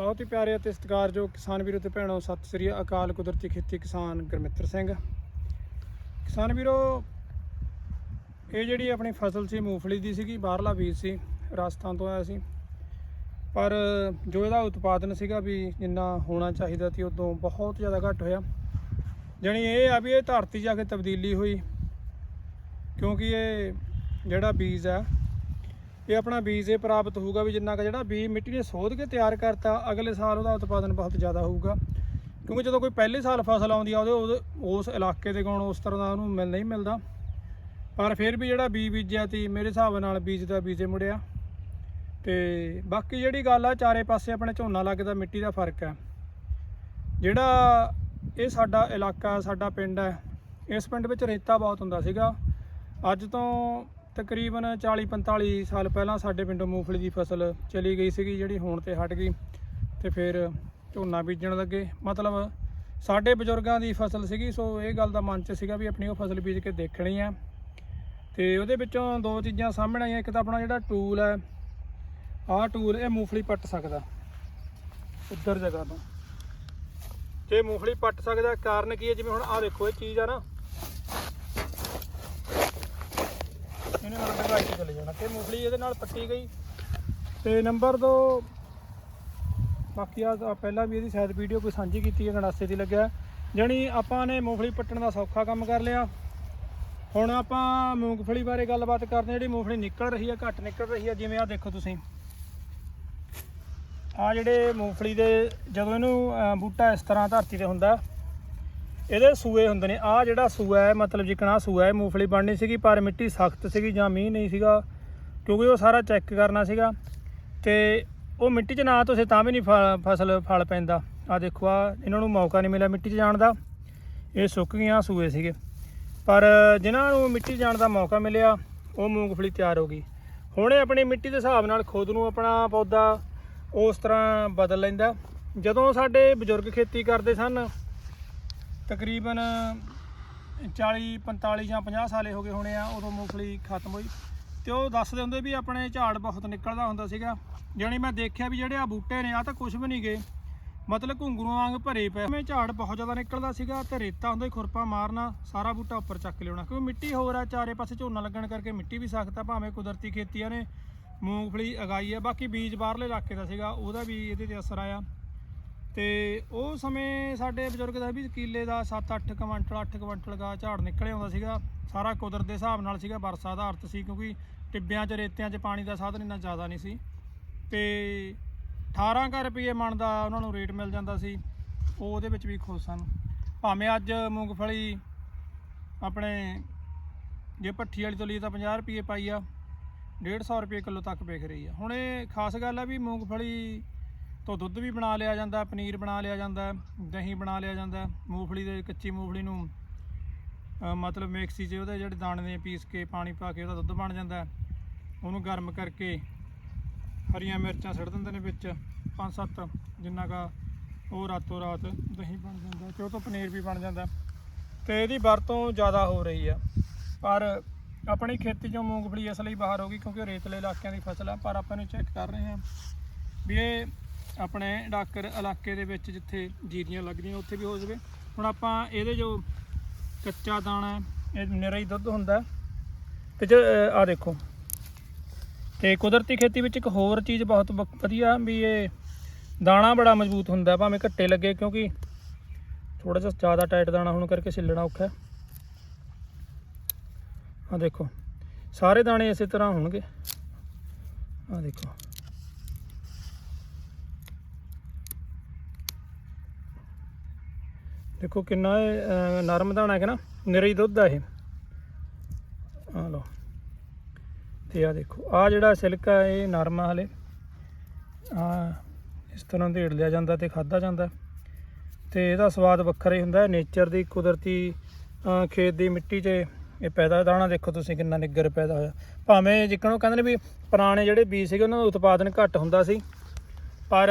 ਬਹੁਤ ਹੀ ਪਿਆਰੇ ਅਤੇ ਸਤਿਕਾਰਯੋਗ ਕਿਸਾਨ ਵੀਰੋ ਤੇ ਭੈਣੋ, ਸਤਿ ਸ੍ਰੀ ਅਕਾਲ ਕੁਦਰਤੀ ਖੇਤੀ ਕਿਸਾਨ ਗੁਰਮਿੱਤਰ ਸਿੰਘ। ਕਿਸਾਨ ਵੀਰੋ, ਇਹ ਜਿਹੜੀ ਆਪਣੀ ਫਸਲ ਸੀ, ਮੂੰਗਫਲੀ ਦੀ ਸੀਗੀ, ਬਾਹਰਲਾ ਬੀਜ ਸੀ, ਰਾਜਸਥਾਨ ਤੋਂ ਆਇਆ ਸੀ। ਪਰ ਜੋ ਇਹਦਾ ਉਤਪਾਦਨ ਸੀਗਾ ਵੀ ਜਿੰਨਾ ਹੋਣਾ ਚਾਹੀਦਾ ਸੀ, ਉਦੋਂ ਬਹੁਤ ਜ਼ਿਆਦਾ ਘੱਟ ਹੋਇਆ। ਜਾਣੀ ਇਹ ਆ ਵੀ ਇਹ ਧਰਤੀ ਜਾ ਕੇ ਤਬਦੀਲੀ ਹੋਈ, ਕਿਉਂਕਿ ਇਹ ਜਿਹੜਾ ਬੀਜ ਆ ਇਹ ਆਪਣਾ ਬੀਜ ਇਹ ਪ੍ਰਾਪਤ ਹੋਊਗਾ ਵੀ ਜਿੰਨਾ ਕੁ ਜਿਹੜਾ ਬੀਜ ਮਿੱਟੀ ਨੇ ਸੋਧ ਕੇ ਤਿਆਰ ਕਰਤਾ, ਅਗਲੇ ਸਾਲ ਉਹਦਾ ਉਤਪਾਦਨ ਬਹੁਤ ਜ਼ਿਆਦਾ ਹੋਊਗਾ। ਕਿਉਂਕਿ ਜਦੋਂ ਕੋਈ ਪਹਿਲੇ ਸਾਲ ਫਸਲ ਆਉਂਦੀ ਆ, ਉਹਦੇ ਉਸ ਇਲਾਕੇ ਦੇ ਕੋਲ ਉਸ ਤਰ੍ਹਾਂ ਦਾ ਉਹਨੂੰ ਮਿਲ ਨਹੀਂ ਮਿਲਦਾ। ਪਰ ਫਿਰ ਵੀ ਜਿਹੜਾ ਬੀਜ ਬੀਜਿਆ ਤੀ, ਮੇਰੇ ਹਿਸਾਬ ਨਾਲ ਬੀਜ ਦਾ ਬੀਜੇ ਮੁੜਿਆ। ਤੇ ਬਾਕੀ ਜਿਹੜੀ ਗੱਲ ਆ, ਚਾਰੇ ਪਾਸੇ ਆਪਣੇ ਝੋਨਾ ਲੱਗਦਾ, ਮਿੱਟੀ ਦਾ ਫ਼ਰਕ ਹੈ ਜਿਹੜਾ ਇਹ ਸਾਡਾ ਇਲਾਕਾ, ਸਾਡਾ ਪਿੰਡ ਹੈ ਇਸ ਪਿੰਡ ਵਿੱਚ ਰੇਤਾ ਬਹੁਤ ਹੁੰਦਾ ਸੀਗਾ। ਅੱਜ ਤੋਂ ਤਕਰੀਬਨ 40 45 ਸਾਲ ਪਹਿਲਾਂ ਸਾਡੇ ਪਿੰਡੋਂ ਮੂੰਗਫਲੀ ਦੀ ਫਸਲ ਚਲੀ ਗਈ ਸੀਗੀ, ਜਿਹੜੀ ਹੁਣ ਤੇ ਹਟ ਗਈ ਤੇ ਫਿਰ ਝੋਨਾ ਬੀਜਣ ਲੱਗੇ। ਮਤਲਬ ਸਾਡੇ ਬਜ਼ੁਰਗਾਂ ਦੀ ਫਸਲ ਸੀਗੀ, ਸੋ ਇਹ ਗੱਲ ਦਾ ਮਨ ਚ ਸੀਗਾ ਵੀ ਆਪਣੀ ਉਹ ਫਸਲ ਬੀਜ ਕੇ ਦੇਖਣੀ ਆ। ਤੇ ਉਹਦੇ ਵਿੱਚੋਂ ਦੋ ਚੀਜ਼ਾਂ ਸਾਹਮਣੇ ਆਈਆਂ, ਇੱਕ ਤਾਂ ਆਪਣਾ ਜਿਹੜਾ ਟੂਲ ਹੈ, ਆਹ ਟੂਲ ਇਹ ਮੂੰਗਫਲੀ ਪੱਟ ਸਕਦਾ ਉੱਧਰ ਜਗ੍ਹਾ ਤੋਂ। ਤੇ ਮੂੰਗਫਲੀ ਪੱਟ ਸਕਦਾ, ਕਾਰਨ ਕੀ ਹੈ? ਜਿਵੇਂ ਹੁਣ ਆਹ ਦੇਖੋ, ਇਹ ਚੀਜ਼ ਆ ਨਾ ਇਹਨੇ ਚਲੇ ਜਾਣਾ। ਤੇ ਮੂੰਗਫਲੀ ਇਹਦੇ ਨਾਲ ਪੱਟੀ ਗਈ। ਤੇ ਨੰਬਰ 2 ਬਾਕੀ ਆ ਪਹਿਲਾਂ ਵੀ ਇਹਦੀ ਸ਼ਾਇਦ ਵੀਡੀਓ ਕੋਈ ਸਾਂਝੀ ਕੀਤੀ ਹੈ ਗੰਡਾਸੇ ਦੀ ਲੱਗਿਆ। ਜਾਣੀ ਆਪਾਂ ਨੇ ਮੂੰਗਫਲੀ ਪੱਟਣ ਦਾ ਸੌਖਾ ਕੰਮ ਕਰ ਲਿਆ। ਹੁਣ ਆਪਾਂ ਮੂੰਗਫਲੀ ਬਾਰੇ ਗੱਲਬਾਤ ਕਰਦੇ ਹਾਂ। ਜਿਹੜੀ ਮੂੰਗਫਲੀ ਨਿਕਲ ਰਹੀ ਹੈ ਘੱਟ ਨਿਕਲ ਰਹੀ ਹੈ ਜਿਵੇਂ ਆ ਦੇਖੋ ਤੁਸੀਂ। ਆ ਜਿਹੜੇ ਮੂੰਗਫਲੀ ਦੇ, ਜਦੋਂ ਇਹਨੂੰ ਬੂਟਾ ਇਸ ਤਰ੍ਹਾਂ ਧਰਤੀ ਤੇ ਹੁੰਦਾ ਇਹਦੇ ਸੂਏ ਹੁੰਦੇ ਨੇ। ਆ ਜਿਹੜਾ ਸੂਆ ਹੈ, ਮਤਲਬ ਜਿਕਣਾ ਸੂਆ ਹੈ, ਮੂੰਗਫਲੀ ਬਣਨੀ ਸੀਗੀ, ਪਰ ਮਿੱਟੀ ਸਖਤ ਸੀਗੀ ਜਾਂ ਮੀਂਹ ਨਹੀਂ ਸੀਗਾ, ਕਿਉਂਕਿ ਉਹ ਸਾਰਾ ਚੈੱਕ ਕਰਨਾ ਸੀਗਾ। ਤੇ ਉਹ ਮਿੱਟੀ 'ਚ ਨਾ ਤੁਸੀਂ ਤਾਂ ਵੀ ਨਹੀਂ ਫ- ਫਸਲ, ਫਲ ਪੈਂਦਾ। ਆ ਦੇਖੋ ਆ ਇਹਨਾਂ ਨੂੰ ਮੌਕਾ ਨਹੀਂ ਮਿਲਿਆ ਮਿੱਟੀ 'ਚ ਜਾਣ ਦਾ। ਇਹ ਸੁੱਕ ਗਈਆਂ ਸੂਏ ਸੀਗੇ। ਪਰ ਜਿਨ੍ਹਾਂ ਨੂੰ ਮਿੱਟੀ 'ਚ ਜਾਣ ਦਾ ਮੌਕਾ ਮਿਲਿਆ, ਉਹ ਮੂੰਗਫਲੀ ਤਿਆਰ ਹੋ ਗਈ। ਹੁਣ ਆਪਣੀ ਮਿੱਟੀ ਦੇ ਹਿਸਾਬ ਨਾਲ ਖੁਦ ਨੂੰ ਆਪਣਾ ਪੌਦਾ ਉਸ ਤਰ੍ਹਾਂ ਬਦਲ ਲੈਂਦਾ। ਜਦੋਂ ਸਾਡੇ ਬਜ਼ੁਰਗ ਖੇਤੀ ਕਰਦੇ ਸਨ ਤਕਰੀਬਨ 40 45 ਜਾਂ 50 ਸਾਲੇ ਹੋ ਗਏ ਹੋਣੇ ਆ ਉਦੋਂ ਮੂੰਗਫਲੀ ਖਤਮ ਹੋਈ। ਤੇ ਉਹ ਦੱਸਦੇ ਹੁੰਦੇ ਵੀ ਆਪਣੇ ਝਾੜ ਬਹੁਤ ਨਿਕਲਦਾ ਹੁੰਦਾ ਸੀਗਾ। ਜਾਣੀ ਮੈਂ ਦੇਖਿਆ ਵੀ ਜਿਹੜੇ ਆ ਬੂਟੇ ਨੇ ਆ ਤਾਂ ਕੁਝ ਵੀ ਨਹੀਂ ਗਏ। ਮਤਲਬ ਘੁੰਗਰੂਆਂ ਵਾਂਗ ਭਰੇ ਪਏ ਮੈਂ ਝਾੜ ਬਹੁਤ ਜ਼ਿਆਦਾ ਨਿਕਲਦਾ ਸੀਗਾ ਤੇ ਰੇਤਾ ਹੁੰਦਾ ਸੀ, ਖੁਰਪਾ ਮਾਰਨਾ ਸਾਰਾ ਬੂਟਾ ਉੱਪਰ ਚੱਕ ਲਿਆਉਣਾ। ਕਿਉਂਕਿ ਮਿੱਟੀ ਹੋਰ ਆ ਚਾਰੇ ਪਾਸੇ ਝੋਨਾ ਲੱਗਣ ਕਰਕੇ ਮਿੱਟੀ ਵੀ ਸਖਤ ਆ ਭਾਵੇਂ ਕੁਦਰਤੀ ਖੇਤੀਆਂ ਨੇ ਮੂੰਗਫਲੀ ਉਗਾਈ ਆ। ਬਾਕੀ ਬੀਜ ਬਾਹਰਲੇ ਇਲਾਕੇ ਦਾ ਸੀਗਾ ਉਹਦਾ ਵੀ ਇਹਦੇ ਤੇ ਅਸਰ ਆਇਆ। ਤੇ ਉਹ ਸਮੇਂ ਸਾਡੇ ਬਜ਼ੁਰਗ ਦਾ ਵੀ ਕਿੱਲੇ ਦਾ 7-8 ਕੁਇੰਟਲ 8 ਕੁਇੰਟਲ ਦਾ ਝਾੜ ਨਿਕਲੇ ਆਉਂਦਾ ਸੀਗਾ। ਸਾਰਾ ਕੁਦਰਤ ਦੇ ਹਿਸਾਬ ਨਾਲ ਸੀਗਾ ਵਰਸਾ ਆਧਾਰਿਤ ਸੀ ਕਿਉਂਕਿ ਟਿੱਬਿਆਂ 'ਚ, ਰੇਤਿਆਂ 'ਚ ਪਾਣੀ ਦਾ ਸਾਧਨ ਇੰਨਾ ਜ਼ਿਆਦਾ ਨਹੀਂ ਸੀ। ਤੇ 18 ਕੁ ਰੁਪਏ ਮਣ ਦਾ ਉਹਨਾਂ ਨੂੰ ਰੇਟ ਮਿਲ ਜਾਂਦਾ ਸੀ। ਉਹ ਉਹਦੇ ਵਿੱਚ ਵੀ ਖੁਸ਼ ਸਨ। ਭਾਵੇਂ ਅੱਜ ਮੂੰਗਫਲੀ ਆਪਣੇ ਜੇ ਭੱਠੀ ਵਾਲੀ ਤੋਂ ਲਈ ਤਾਂ 50 ਰੁਪਏ ਪਾਈ ਆ 150 ਰੁਪਏ ਕਿਲੋ ਤੱਕ ਵੇਖ ਰਹੀ ਆ। ਹੁਣ ਇਹ ਖਾਸ ਗੱਲ ਆ ਵੀ ਮੂੰਗਫਲੀ ਤੋਂ ਦੁੱਧ ਵੀ ਬਣਾ ਲਿਆ ਜਾਂਦਾ, ਪਨੀਰ ਬਣਾ ਲਿਆ ਜਾਂਦਾ, ਦਹੀਂ ਬਣਾ ਲਿਆ ਜਾਂਦਾ, ਮੂੰਗਫਲੀ ਦੇ ਕੱਚੀ ਮੂੰਗਫਲੀ ਨੂੰ ਮਤਲਬ ਮਿਕਸੀ 'ਚ ਉਹਦੇ ਜਿਹੜੇ ਦਾਣੇ ਨੇ ਪੀਸ ਕੇ ਪਾਣੀ ਪਾ ਕੇ ਉਹਦਾ ਦੁੱਧ ਬਣ ਜਾਂਦਾ। ਉਹਨੂੰ ਗਰਮ ਕਰਕੇ ਹਰੀਆਂ ਮਿਰਚਾਂ ਸਿੱਟ ਦਿੰਦੇ ਨੇ ਵਿੱਚ, ਪੰਜ ਸੱਤ, ਜਿੰਨਾ ਕਾ ਉਹ ਰਾਤੋਂ ਰਾਤ ਦਹੀਂ ਬਣ ਜਾਂਦਾ ਤੇ ਉਹ ਤੋਂ ਪਨੀਰ ਵੀ ਬਣ ਜਾਂਦਾ। ਤੇ ਇਹਦੀ ਵਰਤੋਂ ਜ਼ਿਆਦਾ ਹੋ ਰਹੀ ਆ। ਪਰ ਆਪਣੀ ਖੇਤੀ ਚੋਂ ਮੂੰਗਫਲੀ ਇਸ ਲਈ ਬਾਹਰ ਹੋ ਗਈ ਕਿਉਂਕਿ ਰੇਤਲੇ ਇਲਾਕਿਆਂ ਦੀ ਫਸਲ ਆ, ਪਰ ਆਪਾਂ ਨੂੰ ਚੈੱਕ ਕਰ ਰਹੇ ਹਾਂ ਵੀ ਇਹ ਆਪਣੇ ਡਾਕਰ ਇਲਾਕੇ ਦੇ ਵਿੱਚ ਜਿੱਥੇ ਜੀਰੀਆਂ ਲੱਗਦੀਆਂ, ਉੱਥੇ ਵੀ ਹੋ ਜਾਵੇ। ਹੁਣ ਆਪਾਂ ਇਹਦੇ ਜੋ ਕੱਚਾ ਦਾਣਾ ਇਹ ਨਿਰਾ ਹੀ ਦੁੱਧ ਹੁੰਦਾ ਹੈ। ਤੇ ਜੇ ਆ ਦੇਖੋ। ਤੇ ਕੁਦਰਤੀ ਖੇਤੀ ਵਿੱਚ ਇੱਕ ਹੋਰ ਚੀਜ਼ ਬਹੁਤ ਵ- ਵਧੀਆ ਵੀ ਇਹ ਦਾਣਾ ਬੜਾ ਮਜ਼ਬੂਤ ਹੁੰਦਾ ਭਾਵੇਂ ਘੱਟੇ ਲੱਗੇ, ਕਿਉਂਕਿ ਥੋੜਾ ਜਿਹਾ ਜ਼ਿਆਦਾ ਟਾਈਟ ਦਾਣਾ ਹੋਣ ਕਰਕੇ ਛਿੱਲਣਾ ਔਖਾ ਹੈ। ਆ ਦੇਖੋ। ਸਾਰੇ ਦਾਣੇ ਇਸੇ ਤਰ੍ਹਾਂ ਹੋਣਗੇ। ਆ ਦੇਖੋ। ਦੇਖੋ ਕਿੰਨਾ ਇਹ ਨਰਮ ਦਾਣਾ ਹੈ ਨਾ, ਨਿਰਾ ਦੁੱਧ ਆ ਇਹ। ਆ ਲਓ। ਤੇ ਆ ਦੇਖੋ ਆ ਜਿਹੜਾ ਸਿਲਕ ਸਿਲਕਾ ਇਹ ਨਰਮ ਆ ਹਲੇ। ਆ ਇਸ ਤਰ੍ਹਾਂ ਢੇੜ ਲਿਆ ਜਾਂਦਾ ਤੇ ਖਾਦਾ ਜਾਂਦਾ। ਤੇ ਇਹਦਾ ਸਵਾਦ ਵੱਖਰਾ ਹੀ ਹੁੰਦਾ। ਨੇਚਰ ਦੀ ਕੁਦਰਤੀ ਖੇਤ ਦੀ ਮਿੱਟੀ 'ਚ ਇਹ ਪੈਦਾ ਦਾਣਾ ਦੇਖੋ ਤੁਸੀਂ ਕਿੰਨਾ ਨਿੱਗਰ ਪੈਦਾ ਹੋਇਆ। ਭਾਵੇਂ ਜਿੱਕਣ ਉਹ ਕਹਿੰਦੇ ਨੇ ਵੀ ਪੁਰਾਣੇ ਜਿਹੜੇ ਬੀਜ ਸੀਗੇ, ਉਹਨਾਂ ਦਾ ਉਤਪਾਦਨ ਘੱਟ ਹੁੰਦਾ ਸੀ। ਪਰ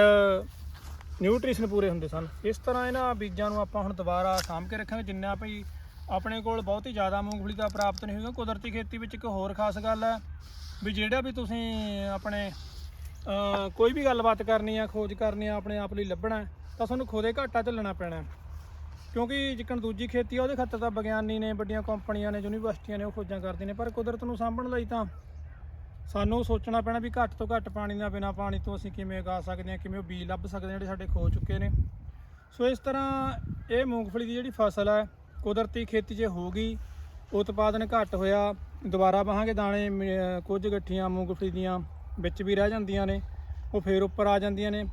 ਨਿਊਟ੍ਰੀਸ਼ਨ ਪੂਰੇ ਹੁੰਦੇ ਸਨ। ਇਸ ਤਰ੍ਹਾਂ ਇਹਨਾਂ ਬੀਜਾਂ ਨੂੰ ਆਪਾਂ ਹੁਣ ਦੁਬਾਰਾ ਸਾਂਭ ਕੇ ਰੱਖਾਂਗੇ। ਜਿੰਨਾ ਭਈ ਆਪਣੇ ਕੋਲ ਬਹੁਤ ਹੀ ਜ਼ਿਆਦਾ ਮੂੰਗਫਲੀ ਦਾ ਪ੍ਰਾਪਤ ਨਹੀਂ ਹੋਊਗਾ। ਕੁਦਰਤੀ ਖੇਤੀ ਵਿੱਚ ਇੱਕ ਹੋਰ ਖਾਸ ਗੱਲ ਹੈ ਵੀ ਜਿਹੜਾ ਵੀ ਤੁਸੀਂ ਆਪਣੇ ਕੋਈ ਵੀ ਗੱਲਬਾਤ ਕਰਨੀ ਆ ਖੋਜ ਕਰਨੀ ਆ ਆਪਣੇ ਆਪ ਲਈ ਲੱਭਣਾ ਹੈ, ਤਾਂ ਤੁਹਾਨੂੰ ਖੋਦੇ ਘਾਟਾ ਝੱਲਣਾ ਪੈਣਾ ਕਿਉਂਕਿ ਜਿੱਕਣ ਦੂਜੀ ਖੇਤੀ ਆ ਉਹਦੇ ਖਾਤਰ ਤਾਂ ਵਿਗਿਆਨੀ ਨੇ ਵੱਡੀਆਂ ਕੰਪਨੀਆਂ ਨੇ ਯੂਨੀਵਰਸਿਟੀਆਂ ਨੇ ਉਹ ਖੋਜਾਂ ਕਰਦੇ ਨੇ। ਪਰ ਕੁਦਰਤ ਨੂੰ ਸਾਂਭਣ ਲਈ ਤਾਂ ਸਾਨੂੰ ਸੋਚਣਾ ਪੈਣਾ ਵੀ ਘੱਟ ਤੋਂ ਘੱਟ ਪਾਣੀ ਦਾ ਬਿਨਾ ਪਾਣੀ ਤੋਂ ਅਸੀਂ ਕਿਵੇਂ ਉਗਾ ਸਕਦੇ ਹਾਂ, ਕਿਵੇਂ ਉਹ ਬੀਜ ਲੱਭ ਸਕਦੇ ਹਾਂ ਜਿਹੜੇ ਸਾਡੇ ਖੋ ਚੁੱਕੇ ਨੇ। ਸੋ ਇਸ ਤਰ੍ਹਾਂ ਇਹ ਮੂੰਗਫਲੀ ਦੀ ਜਿਹੜੀ ਫਸਲ ਹੈ, ਕੁਦਰਤੀ ਖੇਤੀ 'ਚ ਹੋ ਗਈ, ਉਤਪਾਦਨ ਘੱਟ ਹੋਇਆ, ਦੁਬਾਰਾ ਵਾਹਾਂਗੇ ਦਾਣੇ ਕੁਝ ਗੱਠੀਆਂ ਮੂੰਗਫਲੀ ਦੀਆਂ ਵਿੱਚ ਵੀ ਰਹਿ ਜਾਂਦੀਆਂ ਨੇ, ਉਹ ਫੇਰ ਉੱਪਰ ਆ ਜਾਂਦੀਆਂ ਨੇ।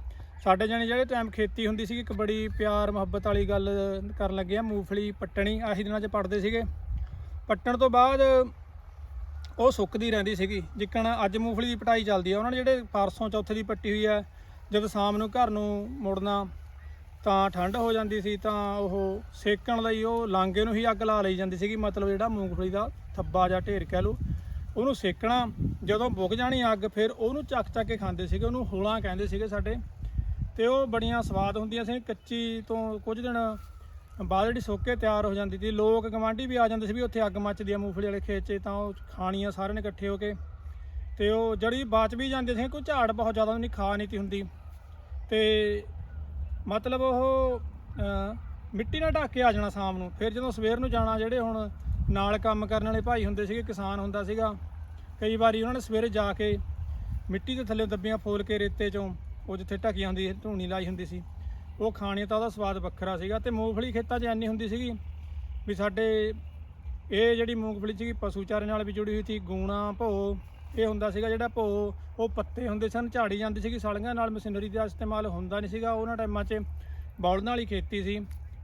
ਸਾਡੇ ਜਾਣੇ ਜਿਹੜੇ ਟਾਈਮ ਖੇਤੀ ਹੁੰਦੀ ਸੀ ਇੱਕ ਬੜੀ ਪਿਆਰ ਮੁਹੱਬਤ ਵਾਲੀ ਗੱਲ ਕਰਨ ਲੱਗੇ ਆ, ਮੂੰਗਫਲੀ ਪੱਟਣੀ, ਆਹੀ ਦਿਨਾਂ 'ਚ ਪੱਟਦੇ ਸੀਗੇ। ਪੱਟਣ ਤੋਂ ਬਾਅਦ ਉਹ ਸੁੱਕਦੀ ਰਹਿੰਦੀ ਸੀਗੀ। ਜਿੱਕਣ ਅੱਜ ਮੂੰਗਫਲੀ ਦੀ ਪਟਾਈ ਚੱਲਦੀ ਆ, ਉਹਨਾਂ ਨੇ ਜਿਹੜੇ ਪਰਸੋਂ ਚੌਥੇ ਦੀ ਪੱਟੀ ਹੋਈ ਆ, ਜਦੋਂ ਸ਼ਾਮ ਨੂੰ ਘਰ ਨੂੰ ਮੁੜਨਾ ਤਾਂ ਠੰਡ ਹੋ ਜਾਂਦੀ ਸੀ, ਤਾਂ ਉਹ ਸੇਕਣ ਲਈ ਉਹ ਲਾਂਗੇ ਨੂੰ ਹੀ ਅੱਗ ਲਾ ਲਈ ਜਾਂਦੀ ਸੀਗੀ, ਮਤਲਬ ਜਿਹੜਾ ਮੂੰਗਫਲੀ ਦਾ ਥੱਬਾ ਜਾਂ ਢੇਰ ਕਹਿ ਲਓ, ਉਹਨੂੰ ਸੇਕਣਾ, ਜਦੋਂ ਬੁੱਕ ਜਾਣੀ ਅੱਗ, ਫਿਰ ਉਹਨੂੰ ਚੱਕ ਚੱਕ ਕੇ ਖਾਂਦੇ ਸੀਗੇ, ਉਹਨੂੰ ਹੋਲਾਂ ਕਹਿੰਦੇ ਸੀਗੇ ਸਾਡੇ। ਤੇ ਉਹ ਬੜੀਆਂ ਸਵਾਦ ਹੁੰਦੀਆਂ ਸੀ, ਕੱਚੀ ਤੋਂ ਕੁਝ ਦਿਨ ਬਾਅਦ ਜਿਹੜੀ ਸੁੱਕ ਕੇ ਤਿਆਰ ਹੋ ਜਾਂਦੀ ਸੀ, ਲੋਕ ਗਵਾਂਢੀ ਵੀ ਆ ਜਾਂਦੇ ਸੀ ਵੀ ਉੱਥੇ ਅੱਗ ਮੱਚਦੀ ਆ, ਮੂੰਗਫਲੀ ਵਾਲੇ ਖੇਤ 'ਚ, ਤਾਂ ਉਹ ਖਾਣੀਆਂ ਸਾਰਿਆਂ ਨੇ ਇਕੱਠੇ ਹੋ ਕੇ। ਤੇ ਉਹ ਜਿਹੜੀ ਬਾਚ ਵੀ ਜਾਂਦੇ ਸੀ, ਕੋਈ ਝਾੜ ਬਹੁਤ ਜ਼ਿਆਦਾ ਨਹੀਂ ਖਾ ਨਹੀਂ ਤੀ ਹੁੰਦੀ। ਤੇ ਮਤਲਬ ਉਹ ਮਿੱਟੀ ਨਾਲ ਢੱਕ ਕੇ ਆ ਜਾਣਾ ਸ਼ਾਮ ਨੂੰ। ਫਿਰ ਜਦੋਂ ਸਵੇਰ ਨੂੰ ਜਾਣਾ, ਜਿਹੜੇ ਹੁਣ ਨਾਲ ਕੰਮ ਕਰਨ ਵਾਲੇ ਭਾਈ ਹੁੰਦੇ ਸੀਗੇ, ਕਿਸਾਨ ਹੁੰਦਾ ਸੀਗਾ, ਕਈ ਵਾਰੀ ਉਹਨਾਂ ਨੇ ਸਵੇਰੇ ਜਾ ਕੇ ਮਿੱਟੀ ਦੇ ਥੱਲੇ ਦੱਬੀਆਂ ਫੋਲ ਕੇ ਰੇਤੇ ਚੋਂ, ਉਹ ਜਿੱਥੇ ਢੱਕੀ ਹੁੰਦੀ ਸੀ ਧੂਣੀ ਲਾਈ ਹੁੰਦੀ ਸੀ। ਉਹ ਖਾਣੀ ਤਾਂ ਉਹਦਾ ਸਵਾਦ ਵੱਖਰਾ ਸੀਗਾ ਤੇ ਮੂੰਗਫਲੀ ਖੇਤਾਂ 'ਚ ਇੰਨੀ ਹੁੰਦੀ ਸੀਗੀ ਵੀ ਸਾਡੇ ਇਹ ਜਿਹੜੀ ਮੂੰਗਫਲੀ ਸੀਗੀ ਪਸ਼ੂ ਚਾਰੇ ਨਾਲ ਵੀ ਜੁੜੀ ਹੋਈ ਸੀ, ਗੂਣਾ ਭੋ ਇਹ ਹੁੰਦਾ ਸੀਗਾ ਜਿਹੜਾ ਭੋ ਉਹ ਪੱਤੇ ਹੁੰਦੇ ਸਨ, ਝਾੜੀ ਜਾਂਦੀ ਸੀਗੀ, ਸਲੀਆਂ ਨਾਲ ਮਸ਼ੀਨਰੀ ਦਾ ਇਸਤੇਮਾਲ ਹੁੰਦਾ ਨਹੀਂ ਸੀਗਾ, ਉਹਨਾਂ ਟਾਈਮਾਂ 'ਚ ਬੌਲਦਾਂ ਵਾਲੀ ਖੇਤੀ ਸੀ,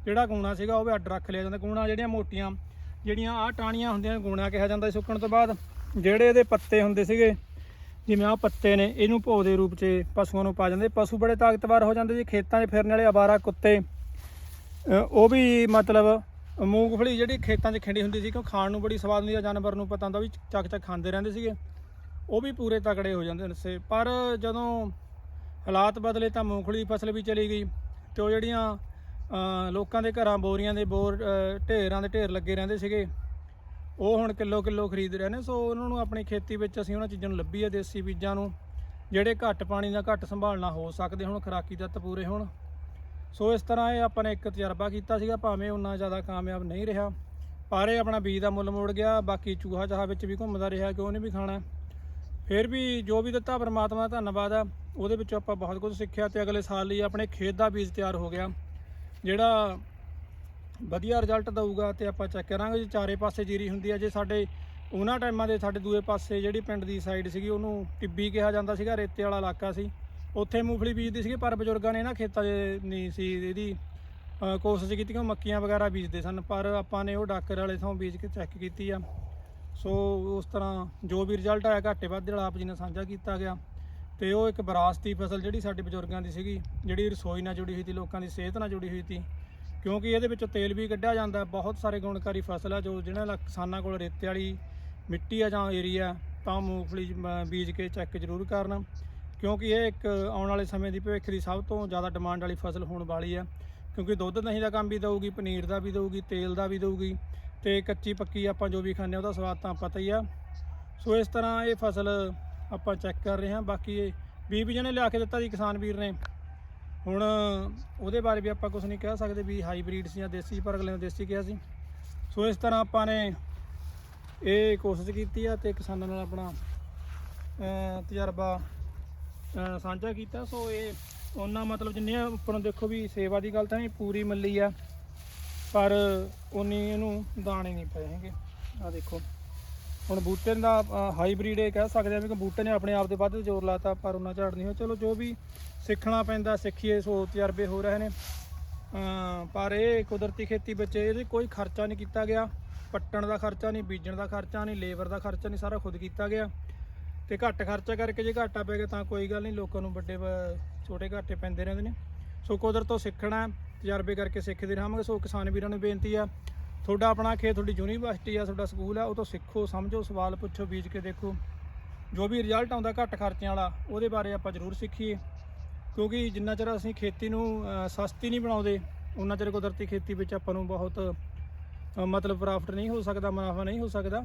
ਜਿਹੜਾ ਗੂਣਾ ਸੀਗਾ ਉਹ ਵੀ ਅੱਡ ਰੱਖ ਲਿਆ ਜਾਂਦਾ, ਗੂਣਾ ਜਿਹੜੀਆਂ ਮੋਟੀਆਂ, ਜਿਹੜੀਆਂ ਆਹ ਟਾਣੀਆਂ ਹੁੰਦੀਆਂ, ਗੂਣਾ ਕਿਹਾ ਜਾਂਦਾ ਸੁੱਕਣ ਤੋਂ ਬਾਅਦ, ਜਿਹੜੇ ਇਹਦੇ ਪੱਤੇ ਹੁੰਦੇ ਸੀਗੇ ਜਿਵੇਂ ਆਹ ਪੱਤੇ ਨੇ, ਇਹਨੂੰ ਭੋ ਦੇ ਰੂਪ 'ਚ ਪਸ਼ੂਆਂ ਨੂੰ ਪਾ ਜਾਂਦੇ। ਪਸ਼ੂ ਬੜੇ ਤਾਕਤਵਰ ਹੋ ਜਾਂਦੇ ਜੀ, ਖੇਤਾਂ 'ਚ ਫਿਰਨ ਵਾਲੇ ਆਵਾਰਾ, ਕੁੱਤੇ। ਉਹ ਵੀ ਮਤਲਬ ਮੂੰਗਫਲੀ ਜਿਹੜੀ ਖੇਤਾਂ 'ਚ ਖਿੰਡੀ ਹੁੰਦੀ ਸੀ, ਕਿਉਂ ਖਾਣ ਨੂੰ ਬੜੀ ਸਵਾਦ ਹੁੰਦੀ ਆ, ਜਾਨਵਰ ਨੂੰ ਪਤਾ ਹੁੰਦਾ ਵੀ ਚੱਕ ਚੱਕ ਖਾਂਦੇ ਰਹਿੰਦੇ ਸੀਗੇ। ਉਹ ਵੀ ਪੂਰੇ ਤਕੜੇ ਹੋ ਜਾਂਦੇ ਸੀ। ਪਰ ਜਦੋਂ ਹਾਲਾਤ ਬਦਲੇ ਤਾਂ ਮੂੰਗਫਲੀ ਦੀ ਫਸਲ ਵੀ ਚਲੀ ਗਈ ਤੇ ਉਹ ਜਿਹੜੀਆਂ ਲੋਕਾਂ ਦੇ ਘਰਾਂ ਬੋਰੀਆਂ ਦੇ ਬੋਰ ਢੇਰਾਂ ਦੇ ਢੇਰ ਲੱਗੇ ਰਹਿੰਦੇ ਸੀਗੇ। ਉਹ ਹੁਣ ਕਿਲੋ ਕਿਲੋ ਖਰੀਦ ਰਹੇ ਨੇ, ਸੋ ਉਹਨਾਂ ਨੂੰ ਆਪਣੀ ਖੇਤੀ ਵਿੱਚ ਅਸੀਂ ਉਹਨਾਂ ਚੀਜ਼ਾਂ ਨੂੰ ਲੱਭੀ ਹੈ ਦੇਸੀ ਬੀਜਾਂ ਨੂੰ, ਜਿਹੜੇ ਘੱਟ ਪਾਣੀ ਦਾ ਘੱਟ ਸੰਭਾਲਣਾ ਹੋ ਸਕਦੇ ਹੁਣ, ਖਰਾਕੀ ਤੱਤ ਪੂਰੇ ਹੋਣ। ਸੋ ਇਸ ਤਰ੍ਹਾਂ ਇਹ ਆਪਾਂ ਨੇ ਇੱਕ ਤਜਰਬਾ ਕੀਤਾ ਸੀਗਾ, ਭਾਵੇਂ ਉਨਾ ਜ਼ਿਆਦਾ ਕਾਮਯਾਬ ਨਹੀਂ ਰਿਹਾ, ਪਰ ਇਹ ਆਪਣਾ ਬੀਜ ਦਾ ਮੁੱਲ ਮੋੜ ਗਿਆ, ਬਾਕੀ ਚੂਹਾ ਚਾਹਾ ਵਿੱਚ ਵੀ ਘੁੰਮਦਾ ਰਿਹਾ ਕਿ ਉਹਨੇ ਵੀ ਖਾਣਾ। ਫਿਰ ਵੀ ਜੋ ਵੀ ਦਿੱਤਾ ਪਰਮਾਤਮਾ ਦਾ ਧੰਨਵਾਦ ਆ, ਉਹਦੇ ਵਿੱਚੋਂ ਆਪਾਂ ਬਹੁਤ ਕੁਝ ਸਿੱਖਿਆ ਤੇ ਅਗਲੇ ਸਾਲ ਲਈ ਆਪਣੇ ਖੇਤ ਦਾ ਬੀਜ ਤਿਆਰ ਹੋ ਗਿਆ, ਜਿਹੜਾ ਵਧੀਆ ਰਿਜ਼ਲਟ ਦਊਗਾ ਤੇ ਆਪਾਂ ਚੈੱਕ ਕਰਾਂਗੇ ਜੇ। ਚਾਰੇ ਪਾਸੇ ਜੀਰੀ ਹੁੰਦੀ ਆ। ਜੇ ਸਾਡੇ ਉਹਨਾਂ ਟਾਈਮਾਂ ਦੇ ਸਾਡੇ ਦੂਏ ਪਾਸੇ ਜਿਹੜੀ ਪਿੰਡ ਦੀ ਸਾਈਡ ਸੀਗੀ, ਉਹਨੂੰ ਟਿੱਬੀ ਕਿਹਾ ਜਾਂਦਾ ਸੀਗਾ, ਰੇਤੇ ਵਾਲਾ ਇਲਾਕਾ ਸੀ। ਉੱਥੇ ਮੂੰਗਫਲੀ ਬੀਜਦੇ ਸੀਗੇ, ਪਰ ਬਜ਼ੁਰਗਾਂ ਨੇ ਨਾ ਖੇਤਾਂ 'ਚ ਨਹੀਂ ਸੀ ਇਹਦੀ ਕੋਸ਼ਿਸ਼ ਕੀਤੀ ਕਿ ਉਹ ਮੱਕੀਆਂ ਵਗੈਰਾ ਬੀਜਦੇ ਸਨ, ਪਰ ਆਪਾਂ ਨੇ ਉਹ ਡਾਕਰ ਵਾਲੇ ਥਾਂ ਬੀਜ ਕੇ ਚੈੱਕ ਕੀਤੀ ਆ। ਸੋ ਉਸ ਤਰ੍ਹਾਂ ਜੋ ਵੀ ਰਿਜ਼ਲਟ ਆਇਆ, ਘਾਟੇ ਵਾਧੇ ਵਾਲਾ ਆਪ ਜੀ ਨੇ ਸਾਂਝਾ ਕੀਤਾ ਗਿਆ। ਤੇ ਉਹ ਇੱਕ ਵਿਰਾਸਤੀ ਫਸਲ ਜਿਹੜੀ ਸਾਡੇ ਬਜ਼ੁਰਗਾਂ ਦੀ ਸੀਗੀ, ਜਿਹੜੀ ਰਸੋਈ ਨਾਲ ਜੁੜੀ ਹੋਈ ਸੀ, ਲੋਕਾਂ ਦੀ ਸਿਹਤ ਨਾਲ ਜੁੜੀ ਹੋਈ ਸੀ ਕਿਉਂਕਿ ਇਹਦੇ ਵਿੱਚੋਂ ਤੇਲ ਵੀ ਕੱਢਿਆ ਜਾਂਦਾ ਬਹੁਤ ਸਾਰੇ ਗੁਣਕਾਰੀ ਫਸਲ ਆ ਜੋ ਜਿਹਨਾਂ ਲਾ- ਕਿਸਾਨਾਂ ਕੋਲ ਰੇਤੇ ਵਾਲੀ ਮਿੱਟੀ ਆ ਜਾਂ ਏਰੀਆ, ਤਾਂ ਮੂੰਗਫਲੀ ਬੀਜ ਕੇ ਚੈੱਕ ਜ਼ਰੂਰ ਕਰਨ। ਕਿਉਂਕਿ ਇਹ ਇੱਕ ਆਉਣ ਵਾਲੇ ਸਮੇਂ ਦੀ ਭਵਿੱਖ ਦੀ ਸਭ ਤੋਂ ਜ਼ਿਆਦਾ ਡਿਮਾਂਡ ਵਾਲੀ ਫਸਲ ਹੋਣ ਵਾਲੀ ਆ। ਕਿਉਂਕਿ ਦੁੱਧ ਦਹੀਂ ਦਾ ਕੰਮ ਵੀ ਦਊਗੀ, ਪਨੀਰ ਦਾ ਵੀ ਦਊਗੀ, ਤੇਲ ਦਾ ਵੀ ਦਊਗੀ ਤੇ ਕੱਚੀ ਪੱਕੀ ਆਪਾਂ ਜੋ ਵੀ ਖਾਂਦੇ ਆ ਉਹਦਾ ਸਵਾਦ ਤਾਂ ਪਤਾ ਹੀ ਆ। ਸੋ ਇਸ ਤਰ੍ਹਾਂ ਇਹ ਫਸਲ ਆਪਾਂ ਚੈੱਕ ਕਰ ਰਹੇ ਹਾਂ। ਬਾਕੀ ਇਹ ਬੀਜ ਜਿਹਨੇ ਲਿਆ ਕੇ ਦਿੱਤਾ ਜੀ ਕਿਸਾਨ ਵੀਰ ਨੇ। ਹੁਣ ਉਹਦੇ ਬਾਰੇ ਵੀ ਆਪਾਂ ਕੁਝ ਨਹੀਂ ਕਹਿ ਸਕਦੇ ਵੀ ਹਾਈਬ੍ਰਿਡ ਸੀ ਜਾਂ ਦੇਸੀ ਪਰ ਅਗਲੇ ਨੇ ਦੇਸੀ ਕਿਹਾ ਸੀ। ਸੋ ਇਸ ਤਰ੍ਹਾਂ ਆਪਾਂ ਨੇ ਇਹ ਕੋਸ਼ਿਸ਼ ਕੀਤੀ ਆ ਤੇ ਕਿਸਾਨਾਂ ਨਾਲ ਆਪਣਾ ਤਜਰਬਾ ਸਾਂਝਾ ਕੀਤਾ। ਸੋ ਇਹ ਉਹਨਾਂ ਮਤਲਬ ਜਿੰਨੇ ਉੱਪਰੋਂ ਦੇਖੋ ਵੀ ਸੇਵਾ ਦੀ ਗੱਲ ਤਾਂ ਇਹ ਪੂਰੀ ਮੱਲੀ ਆ, ਪਰ ਉਨੀ ਇਹਨੂੰ ਦਾਣੇ ਨਹੀਂ ਪਏ ਹੈਗੇ। ਆ ਦੇਖੋ। ਹੁਣ ਬੂਟੇ ਦਾ ਹਾਈਬ੍ਰਿਡ ਇਹ ਕਹਿ ਸਕਦੇ ਆ ਵੀ ਕਿ ਬੂਟੇ ਨੇ ਆਪਣੇ ਆਪ ਦੇ ਵੱਧ ਜ਼ੋਰ ਲਾਤਾ, ਪਰ ਉਹਨਾਂ ਝਾੜ ਨਹੀਂ ਹੋਇਆ ਚਲੋ, ਜੋ ਵੀ ਸਿੱਖਣਾ ਪੈਂਦਾ, ਸਿੱਖੀਏ, ਸੋ ਤਜਰਬੇ ਹੋ ਰਹੇ ਨੇ। ਪਰ ਇਹ ਕੁਦਰਤੀ ਖੇਤੀ ਵਿੱਚ ਇਹਦੇ ਕੋਈ ਖਰਚਾ ਨਹੀਂ ਕੀਤਾ ਗਿਆ। ਪੱਟਣ ਦਾ ਖਰਚਾ ਨਹੀਂ, ਬੀਜਣ ਦਾ ਖਰਚਾ ਨਹੀਂ, ਲੇਬਰ ਦਾ ਖਰਚਾ ਨਹੀਂ, ਸਾਰਾ ਖੁਦ ਕੀਤਾ ਗਿਆ। ਤੇ ਘੱਟ ਖਰਚਾ ਕਰਕੇ ਜੇ ਘਾਟਾ ਪੈ ਗਿਆ ਤਾਂ ਕੋਈ ਗੱਲ ਨਹੀਂ, ਲੋਕਾਂ ਨੂੰ ਵੱਡੇ ਵ- ਛੋਟੇ ਘਾਟੇ ਪੈਂਦੇ ਰਹਿੰਦੇ ਨੇ। ਸੋ ਕੁਦਰਤ ਤੋਂ ਸਿੱਖਣਾ ਤਜਰਬੇ ਕਰਕੇ ਸਿੱਖਦੇ ਰਹਾਂਗੇ। ਸੋ ਕਿਸਾਨ ਵੀਰਾਂ ਨੂੰ ਬੇਨਤੀ ਆ ਤੁਹਾਡਾ ਆਪਣਾ ਖੇਤ, ਤੁਹਾਡੀ ਯੂਨੀਵਰਸਿਟੀ ਆ, ਤੁਹਾਡਾ ਸਕੂਲ ਆ, ਉਹ ਤੋਂ ਸਿੱਖੋ, ਸਮਝੋ, ਸਵਾਲ ਪੁੱਛੋ, ਬੀਜ ਕੇ ਦੇਖੋ। ਜੋ ਵੀ ਰਿਜ਼ਲਟ ਆਉਂਦਾ ਘੱਟ ਖਰਚਿਆਂ ਵਾਲਾ, ਉਹਦੇ ਬਾਰੇ ਆਪਾਂ ਜ਼ਰੂਰ ਸਿੱਖੀਏ। ਕਿਉਂਕਿ ਜਿੰਨਾ ਚਿਰ ਅਸੀਂ ਖੇਤੀ ਨੂੰ ਸਸਤੀ ਨਹੀਂ ਬਣਾਉਂਦੇ ਉਹਨਾਂ ਚਿਰ ਕੁਦਰਤੀ ਖੇਤੀ ਵਿੱਚ ਆਪਾਂ ਨੂੰ ਬਹੁਤ ਮਤਲਬ ਪ੍ਰਾਫਟ ਨਹੀਂ ਹੋ ਸਕਦਾ, ਮੁਨਾਫਾ ਨਹੀਂ ਹੋ ਸਕਦਾ।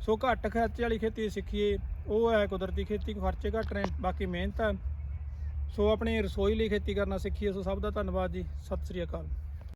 ਸੋ ਘੱਟ ਖਰਚੇ ਵਾਲੀ ਖੇਤੀ ਸਿੱਖੀਏ, ਉਹ ਹੈ ਕੁਦਰਤੀ ਖੇਤੀ, ਖਰਚੇ ਘੱਟ ਨੇ ਬਾਕੀ ਮਿਹਨਤ ਹੈ। ਸੋ ਆਪਣੀ ਰਸੋਈ ਲਈ ਖੇਤੀ ਕਰਨਾ ਸਿੱਖੀਏ। ਸੋ ਸਭ ਦਾ ਧੰਨਵਾਦ ਜੀ। ਸਤਿ ਸ੍ਰੀ ਅਕਾਲ।